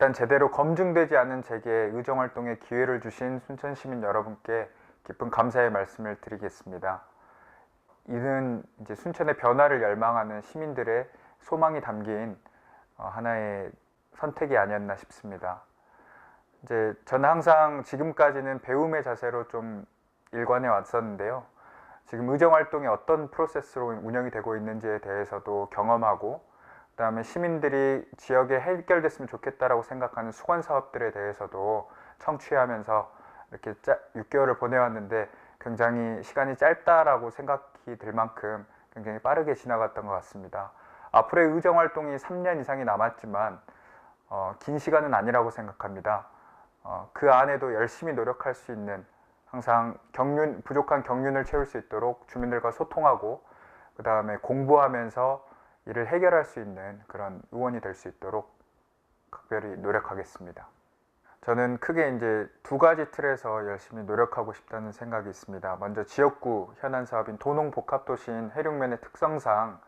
일단 제대로 검증되지 않은 제게 의정 활동의 기회를 주신 순천 시민 여러분께 깊은 감사의 말씀을 드리겠습니다. 이는 이제 순천의 변화를 열망하는 시민들의 소망이 담긴 어, 하나의 선택이 아니었나 싶습니다. 이제 저는 항상 지금까지는 배움의 자세로 좀 일관해 왔었는데요. 지금 의정 활동이 어떤 프로세스로 운영이 되고 있는지에 대해서도 경험하고 그다음에 시민들이 지역에 해결됐으면 좋겠다라고 생각하는 수건 사업들에 대해서도 청취하면서 이렇게 6개월을 보내왔는데 굉장히 시간이 짧다라고 생각이 들 만큼 굉장히 빠르게 지나갔던 것 같습니다. 앞으로의 의정 활동이 3년 이상이 남았지만 어, 긴 시간은 아니라고 생각합니다. 어, 그 안에도 열심히 노력할 수 있는 항상 경륜 부족한 경륜을 채울 수 있도록 주민들과 소통하고 그 다음에 공부하면서 이를 해결할 수 있는 그런 의원이 될 수 있도록 각별히 노력하겠습니다. 저는 크게 이제 두 가지 틀에서 열심히 노력하고 싶다는 생각이 있습니다. 먼저 지역구 현안 사업인 도농 복합도시인 해룡면의 특성상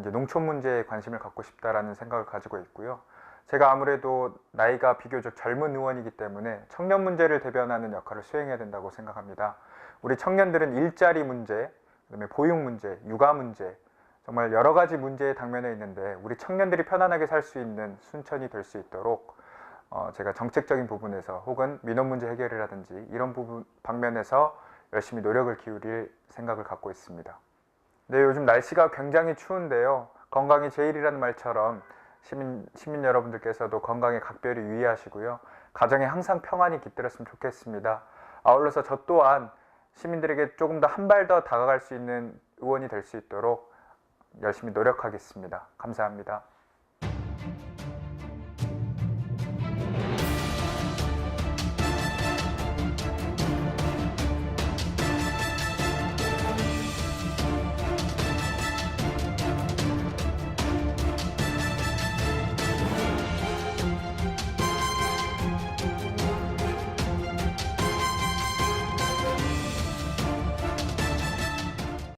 이제 농촌 문제에 관심을 갖고 싶다라는 생각을 가지고 있고요. 제가 아무래도 나이가 비교적 젊은 의원이기 때문에 청년 문제를 대변하는 역할을 수행해야 된다고 생각합니다. 우리 청년들은 일자리 문제, 그다음에 보육 문제, 육아 문제, 정말 여러 가지 문제에 당면해 있는데 우리 청년들이 편안하게 살 수 있는 순천이 될 수 있도록 어 제가 정책적인 부분에서 혹은 민원 문제 해결이라든지 이런 부분 방면에서 열심히 노력을 기울일 생각을 갖고 있습니다. 네, 요즘 날씨가 굉장히 추운데요. 건강이 제일이라는 말처럼 시민, 시민 여러분들께서도 건강에 각별히 유의하시고요. 가정에 항상 평안이 깃들었으면 좋겠습니다. 아울러서 저 또한 시민들에게 조금 더 한 발 더 다가갈 수 있는 의원이 될 수 있도록 열심히 노력하겠습니다. 감사합니다.